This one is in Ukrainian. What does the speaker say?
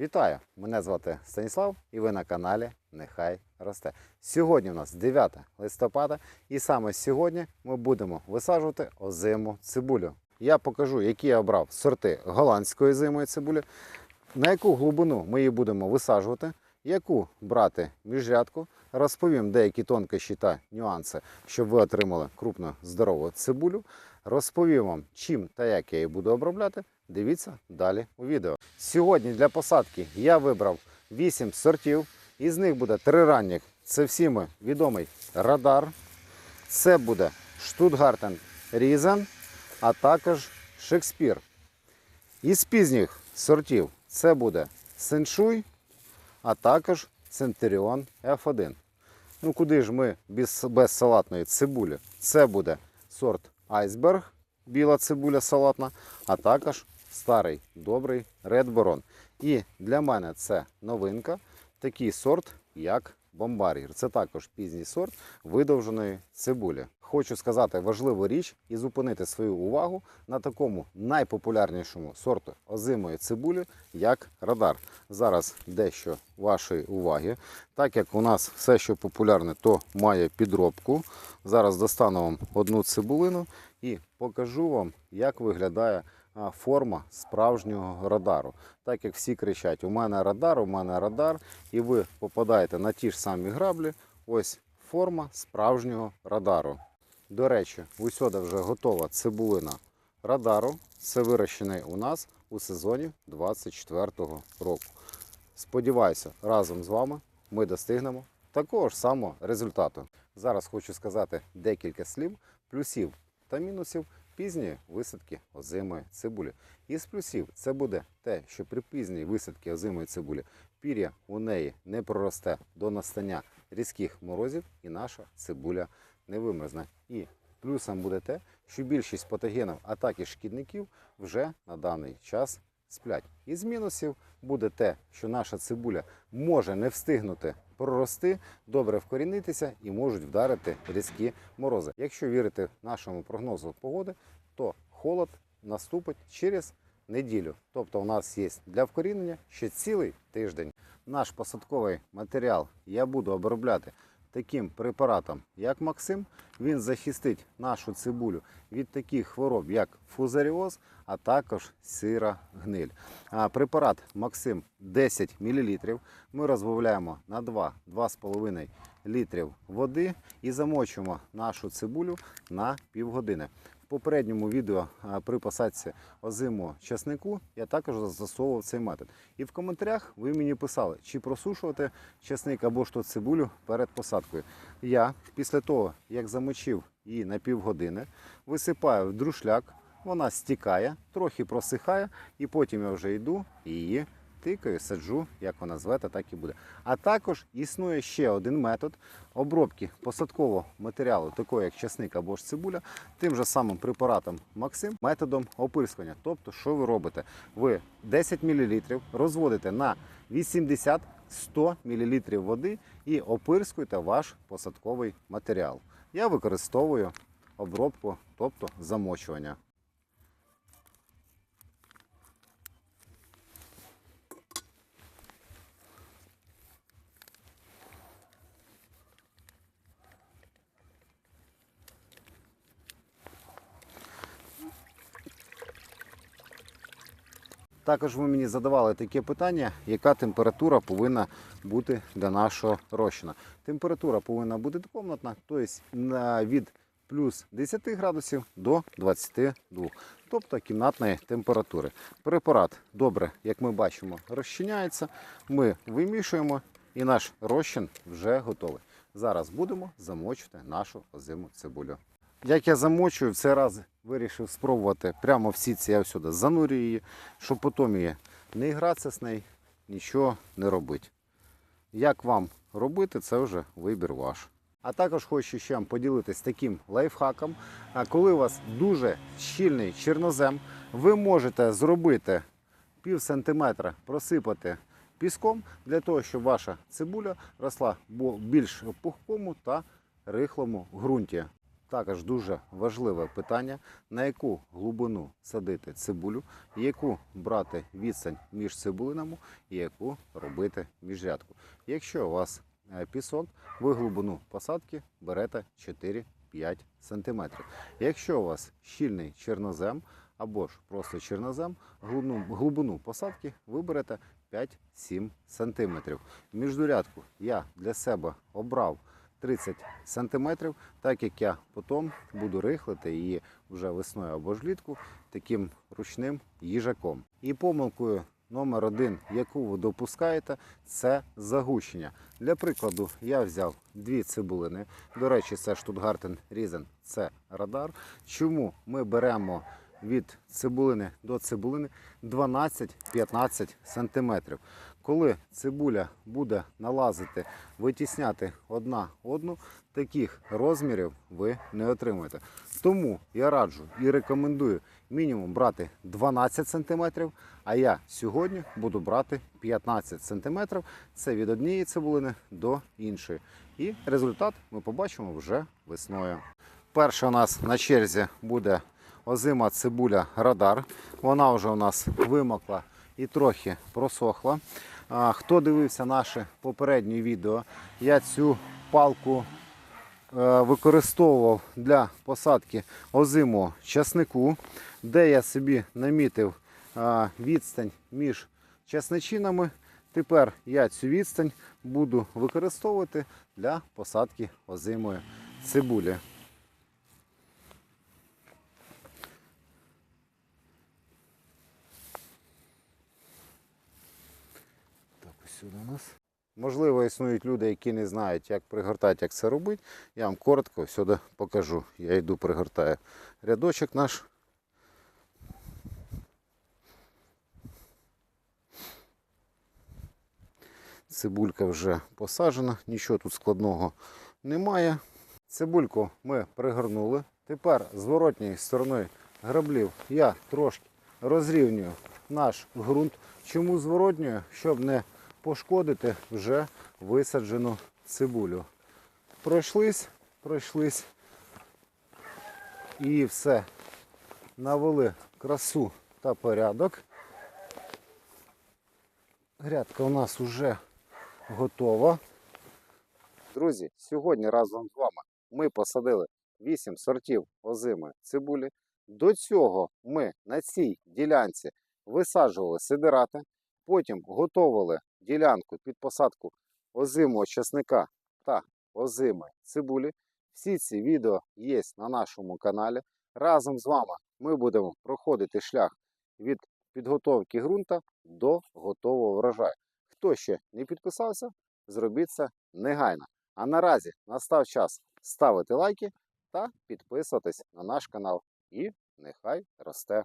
Вітаю! Мене звати Станіслав і ви на каналі Нехай Росте. Сьогодні у нас 9 листопада, і саме сьогодні ми будемо висаджувати озиму цибулю. Я покажу, які я обрав сорти голландської озимої цибулі, на яку глибину ми її будемо висаджувати, яку брати міжрядку, розповім деякі тонкощі та нюанси, щоб ви отримали крупну здорову цибулю. Розповім вам, чим та як я її буду обробляти. Дивіться далі у відео. Сьогодні для посадки я вибрав 8 сортів. Із них буде три ранніх. Це всім відомий радар. Це буде Штутгартен Різен, а також Шекспір. Із пізніх сортів це буде Сеншуй, а також Центуріон F1. Ну куди ж ми без, без салатної цибулі? Це буде сорт Айсберг, біла цибуля салатна, а також старий добрий Baron. І для мене це новинка, такий сорт, як Бомбаргер. Це також пізній сорт видовженої цибулі. Хочу сказати важливу річ і зупинити свою увагу на такому найпопулярнішому сорту озимої цибулі, як радар. Зараз дещо вашої уваги. Так як у нас все, що популярне, то має підробку. Зараз достану вам одну цибулину і покажу вам, як виглядає форма справжнього радару. Так як всі кричать: у мене радар, у мене радар, і ви попадаєте на ті ж самі граблі. Ось форма справжнього радару. До речі, усюди вже готова цибулина радару. Це вирощений у нас у сезоні 24-го року. Сподіваюся, разом з вами ми достигнемо такого ж самого результату. Зараз хочу сказати декілька слів, плюсів та мінусів пізньої висадки озимої цибулі. Із плюсів це буде те, що при пізній висадці озимої цибулі пір'я у неї не проросте до настання різких морозів і наша цибуля не вимерзне. І плюсом буде те, що більшість патогенів, а також шкідників вже на даний час сплять. Із мінусів буде те, що наша цибуля може не встигнути прорости, добре вкорінитися і можуть вдарити різкі морози. Якщо вірити нашому прогнозу погоди, то холод наступить через неділю. Тобто у нас є для вкорінення ще цілий тиждень. Наш посадковий матеріал я буду обробляти таким препаратом, як Максим. Він захистить нашу цибулю від таких хвороб, як фузаріоз, а також сира гниль. А препарат Максим 10 мл ми розбавляємо на 2-2,5 літрів води і замочуємо нашу цибулю на півгодини. Попередньому відео при посадці озимого часнику я також застосовував цей метод. І в коментарях ви мені писали, чи просушувати часник або ж то цибулю перед посадкою. Я після того, як замочив її на півгодини, висипаю в друшляк, вона стікає, трохи просихає, і потім я вже йду і її тикаю, саджу, як вона звете, так і буде. А також існує ще один метод обробки посадкового матеріалу, такого як часник або ж цибуля, тим же самим препаратом Максим, методом оприскування. Тобто, що ви робите? Ви 10 мл розводите на 80-100 мл води і опирскуєте ваш посадковий матеріал. Я використовую обробку, тобто замочування. Також ви мені задавали таке питання, яка температура повинна бути для нашого розчина. Температура повинна бути комнатна, тобто від плюс 10 градусів до 22, тобто кімнатної температури. Препарат добре, як ми бачимо, розчиняється. Ми вимішуємо і наш розчин вже готовий. Зараз будемо замочувати нашу озиму цибулю. Як я замочую, в цей раз вирішив спробувати прямо в сітці, я сюди занурюю її, щоб потім її не гратися з нею, нічого не робити. Як вам робити, це вже вибір ваш. А також хочу ще вам поділитися таким лайфхаком. Коли у вас дуже щільний чорнозем, ви можете зробити пів сантиметра просипати піском для того, щоб ваша цибуля росла більш пухкому та рихлому ґрунті. Також дуже важливе питання, на яку глибину садити цибулю, яку брати відстань між цибулинами і яку робити міжрядку. Якщо у вас е, пісок, ви глибину посадки берете 4-5 см. Якщо у вас щільний чорнозем або ж просто глибину, глибину посадки ви берете 5-7 см. Міждурядку я для себе обрав 30 см, так як я потім буду рихлити її вже весною або ж влітку таким ручним їжаком. І помилкою номер один, яку ви допускаєте, це загущення. Для прикладу, я взяв дві цибулини. До речі, це Штутгартен Різен, це радар. Чому ми беремо від цибулини до цибулини 12-15 см. Коли цибуля буде налазити, витісняти одна одну, таких розмірів ви не отримаєте. Тому я раджу і рекомендую мінімум брати 12 см, а я сьогодні буду брати 15 см. Це від однієї цибулини до іншої. І результат ми побачимо вже весною. Перша у нас на черзі буде озима цибуля радар. Вона вже у нас вимокла і трохи просохла. Хто дивився наше попереднє відео, я цю палку е, використовував для посадки озимого часнику, де я собі намітив відстань між часничинами. Тепер я цю відстань буду використовувати для посадки озимої цибулі. Сюди у нас. Можливо, існують люди, які не знають, як пригортати, як це робити. Я вам коротко сюди покажу. Я йду пригортаю рядочок наш. Цибулька вже посаджена, нічого тут складного немає. Цибульку ми пригорнули. Тепер з воротньої сторони граблів я трошки розрівнюю наш ґрунт. Чому зворотньою? Щоб не пошкодити вже висаджену цибулю. Пройшлись, пройшлись і все. Навели красу та порядок. Грядка у нас вже готова. Друзі, сьогодні разом з вами ми посадили 8 сортів озими цибулі. До цього ми на цій ділянці висаджували сидирати, потім готували ділянку під посадку озимого часника та озими цибулі. Всі ці відео є на нашому каналі. Разом з вами ми будемо проходити шлях від підготовки ґрунта до готового врожаю. Хто ще не підписався, зробіть це негайно. А наразі настав час ставити лайки та підписуватись на наш канал. І нехай росте